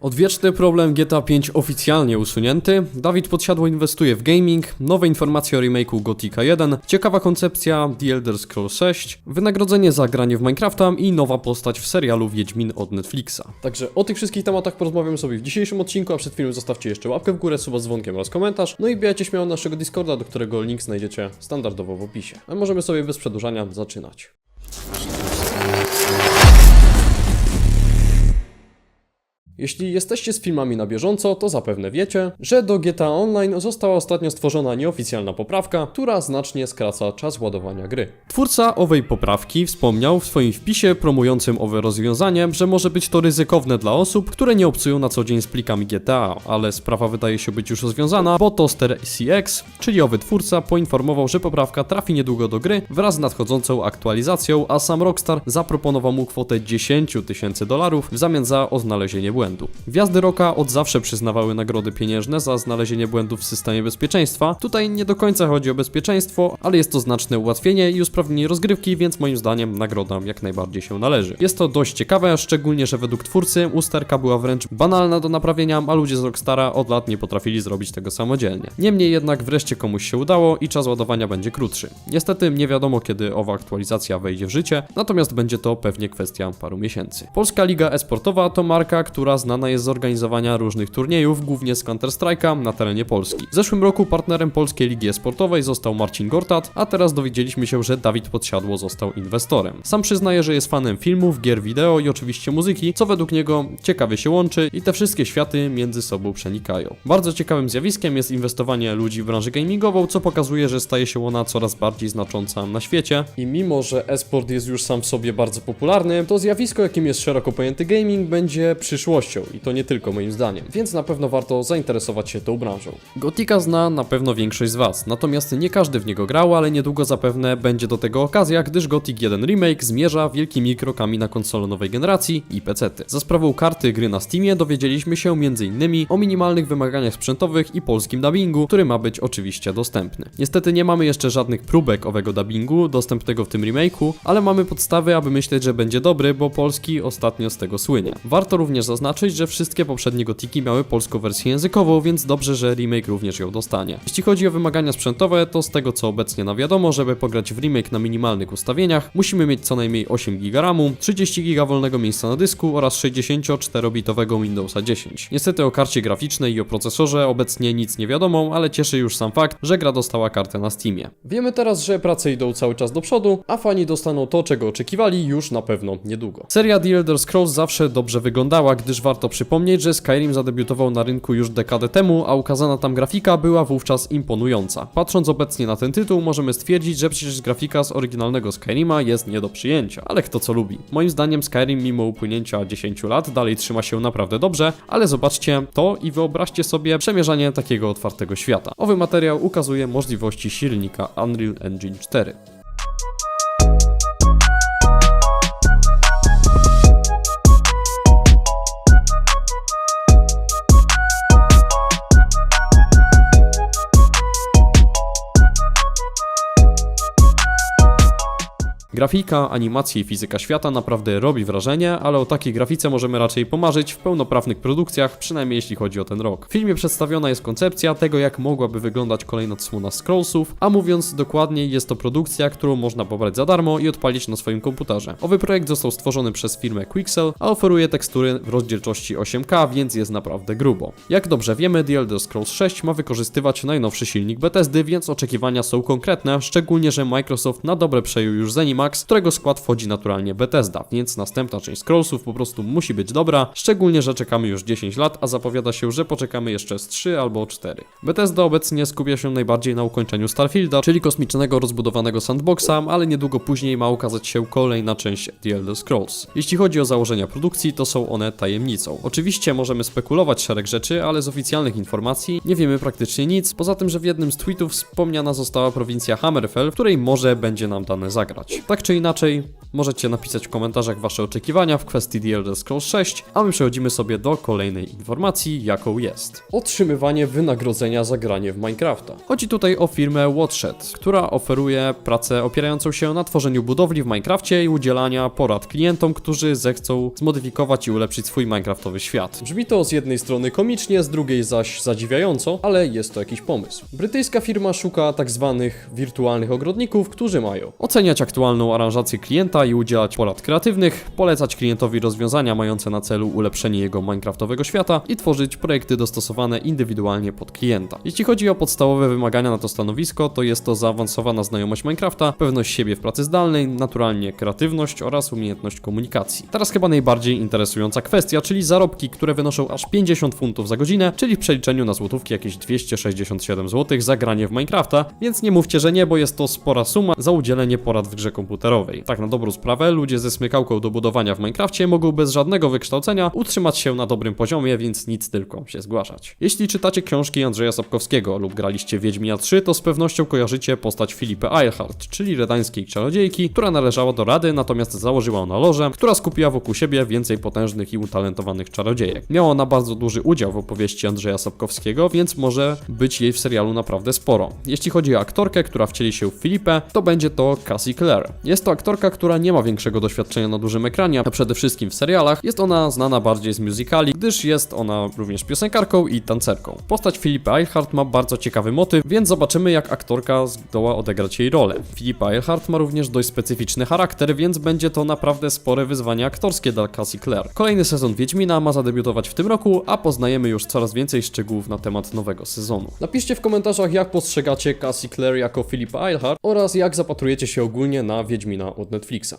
Odwieczny problem GTA 5 oficjalnie usunięty, Dawid Podsiadło inwestuje w gaming, nowe informacje o remake'u Gotika 1, ciekawa koncepcja The Elder Scrolls 6, wynagrodzenie za granie w Minecrafta i nowa postać w serialu Wiedźmin od Netflixa. Także o tych wszystkich tematach porozmawiam sobie w dzisiejszym odcinku, a przed filmem zostawcie jeszcze łapkę w górę, suba z dzwonkiem oraz komentarz, no i wbijajcie śmiało na naszego Discorda, do którego link znajdziecie standardowo w opisie. A możemy sobie bez przedłużania zaczynać. Jeśli jesteście z filmami na bieżąco, to zapewne wiecie, że do GTA Online została ostatnio stworzona nieoficjalna poprawka, która znacznie skraca czas ładowania gry. Twórca owej poprawki wspomniał w swoim wpisie promującym owe rozwiązanie, że może być to ryzykowne dla osób, które nie obcują na co dzień z plikami GTA, ale sprawa wydaje się być już rozwiązana, bo Toaster CX, czyli owy twórca, poinformował, że poprawka trafi niedługo do gry wraz z nadchodzącą aktualizacją, a sam Rockstar zaproponował mu kwotę 10 tysięcy dolarów w zamian za odnalezienie błędu. Gwiazdy Rocka od zawsze przyznawały nagrody pieniężne za znalezienie błędów w systemie bezpieczeństwa. Tutaj nie do końca chodzi o bezpieczeństwo, ale jest to znaczne ułatwienie i usprawnienie rozgrywki, więc moim zdaniem nagroda jak najbardziej się należy. Jest to dość ciekawe, szczególnie, że według twórcy usterka była wręcz banalna do naprawienia, a ludzie z Rockstara od lat nie potrafili zrobić tego samodzielnie. Niemniej jednak wreszcie komuś się udało i czas ładowania będzie krótszy. Niestety nie wiadomo kiedy owa aktualizacja wejdzie w życie, natomiast będzie to pewnie kwestia paru miesięcy. Polska Liga Esportowa to marka, która znana jest z organizowania różnych turniejów, głównie z Counter-Strike'a na terenie Polski. W zeszłym roku partnerem Polskiej Ligi Esportowej został Marcin Gortat, a teraz dowiedzieliśmy się, że Dawid Podsiadło został inwestorem. Sam przyznaje, że jest fanem filmów, gier wideo i oczywiście muzyki, co według niego ciekawie się łączy i te wszystkie światy między sobą przenikają. Bardzo ciekawym zjawiskiem jest inwestowanie ludzi w branżę gamingową, co pokazuje, że staje się ona coraz bardziej znacząca na świecie. I mimo, że esport jest już sam w sobie bardzo popularny, to zjawisko, jakim jest szeroko pojęty gaming, będzie przyszłością i to nie tylko moim zdaniem, więc na pewno warto zainteresować się tą branżą. Gotika zna na pewno większość z Was, natomiast nie każdy w niego grał, ale niedługo zapewne będzie do tego okazja, gdyż Gothic 1 Remake zmierza wielkimi krokami na konsolę nowej generacji i PC-ty. Za sprawą karty gry na Steamie dowiedzieliśmy się m.in. o minimalnych wymaganiach sprzętowych i polskim dubbingu, który ma być oczywiście dostępny. Niestety nie mamy jeszcze żadnych próbek owego dubbingu dostępnego w tym remake'u, ale mamy podstawy, aby myśleć, że będzie dobry, bo polski ostatnio z tego słynie. Warto również zaznaczyć, że wszystkie poprzednie gotiki miały polską wersję językową, więc dobrze, że remake również ją dostanie. Jeśli chodzi o wymagania sprzętowe, to z tego co obecnie na wiadomo, żeby pograć w remake na minimalnych ustawieniach, musimy mieć co najmniej 8 GB RAMu, 30 GB wolnego miejsca na dysku oraz 64-bitowego Windowsa 10. Niestety o karcie graficznej i o procesorze obecnie nic nie wiadomo, ale cieszy już sam fakt, że gra dostała kartę na Steamie. Wiemy teraz, że prace idą cały czas do przodu, a fani dostaną to, czego oczekiwali już na pewno niedługo. Seria The Elder Scrolls zawsze dobrze wyglądała, gdyż warto przypomnieć, że Skyrim zadebiutował na rynku już dekadę temu, a ukazana tam grafika była wówczas imponująca. Patrząc obecnie na ten tytuł, możemy stwierdzić, że przecież grafika z oryginalnego Skyrima jest nie do przyjęcia, ale kto co lubi. Moim zdaniem Skyrim mimo upłynięcia 10 lat dalej trzyma się naprawdę dobrze, ale zobaczcie to i wyobraźcie sobie przemierzanie takiego otwartego świata. Owy materiał ukazuje możliwości silnika Unreal Engine 4. Grafika, animacje i fizyka świata naprawdę robi wrażenie, ale o takiej grafice możemy raczej pomarzyć w pełnoprawnych produkcjach, przynajmniej jeśli chodzi o ten rok. W filmie przedstawiona jest koncepcja tego, jak mogłaby wyglądać kolejna odsłona Scrollsów, a mówiąc dokładniej, jest to produkcja, którą można pobrać za darmo i odpalić na swoim komputerze. Owy projekt został stworzony przez firmę Quixel, a oferuje tekstury w rozdzielczości 8K, więc jest naprawdę grubo. Jak dobrze wiemy, The Elder Scrolls 6 ma wykorzystywać najnowszy silnik Bethesdy, więc oczekiwania są konkretne, szczególnie, że Microsoft na dobre przejął już Zenimax, z którego skład wchodzi naturalnie Bethesda, więc następna część Scrollsów po prostu musi być dobra, szczególnie, że czekamy już 10 lat, a zapowiada się, że poczekamy jeszcze z 3 albo 4. Bethesda obecnie skupia się najbardziej na ukończeniu Starfielda, czyli kosmicznego rozbudowanego sandboxa, ale niedługo później ma ukazać się kolejna część The Elder Scrolls. Jeśli chodzi o założenia produkcji, to są one tajemnicą. Oczywiście możemy spekulować szereg rzeczy, ale z oficjalnych informacji nie wiemy praktycznie nic, poza tym, że w jednym z tweetów wspomniana została prowincja Hammerfell, w której może będzie nam dane zagrać. Tak Tak czy inaczej, możecie napisać w komentarzach wasze oczekiwania w kwestii The Elder Scrolls 6, a my przechodzimy sobie do kolejnej informacji, jaką jest. Otrzymywanie wynagrodzenia za granie w Minecrafta. Chodzi tutaj o firmę Watshed, która oferuje pracę opierającą się na tworzeniu budowli w Minecrafcie i udzielania porad klientom, którzy zechcą zmodyfikować i ulepszyć swój Minecraftowy świat. Brzmi to z jednej strony komicznie, z drugiej zaś zadziwiająco, ale jest to jakiś pomysł. Brytyjska firma szuka tak zwanych wirtualnych ogrodników, którzy mają oceniać aktualną aranżację klienta i udzielać porad kreatywnych, polecać klientowi rozwiązania mające na celu ulepszenie jego Minecraftowego świata i tworzyć projekty dostosowane indywidualnie pod klienta. Jeśli chodzi o podstawowe wymagania na to stanowisko, to jest to zaawansowana znajomość Minecrafta, pewność siebie w pracy zdalnej, naturalnie kreatywność oraz umiejętność komunikacji. Teraz chyba najbardziej interesująca kwestia, czyli zarobki, które wynoszą aż 50 funtów za godzinę, czyli w przeliczeniu na złotówki jakieś 267 zł za granie w Minecrafta, więc nie mówcie, że nie, bo jest to spora suma za udzielenie porad w grze komputerowej. Tak na dobrą sprawę, ludzie ze smykałką do budowania w Minecrafcie mogą bez żadnego wykształcenia utrzymać się na dobrym poziomie, więc nic tylko się zgłaszać. Jeśli czytacie książki Andrzeja Sapkowskiego lub graliście Wiedźmina 3, to z pewnością kojarzycie postać Filipy Eilhart, czyli redańskiej czarodziejki, która należała do Rady, natomiast założyła ona lożę, która skupiła wokół siebie więcej potężnych i utalentowanych czarodziejek. Miała ona bardzo duży udział w opowieści Andrzeja Sapkowskiego, więc może być jej w serialu naprawdę sporo. Jeśli chodzi o aktorkę, która wcieli się w Filipę, to będzie to Cassie Clare. Jest to aktorka, która nie ma większego doświadczenia na dużym ekranie, a przede wszystkim w serialach. Jest ona znana bardziej z musicali, gdyż jest ona również piosenkarką i tancerką. Postać Filipy Eilhart ma bardzo ciekawy motyw, więc zobaczymy jak aktorka zdoła odegrać jej rolę. Filipa Eilhart ma również dość specyficzny charakter, więc będzie to naprawdę spore wyzwanie aktorskie dla Cassie Clare. Kolejny sezon Wiedźmina ma zadebiutować w tym roku, a poznajemy już coraz więcej szczegółów na temat nowego sezonu. Napiszcie w komentarzach jak postrzegacie Cassie Clare jako Filipa Eilhart oraz jak zapatrujecie się ogólnie na Wiedźmina od Netflixa.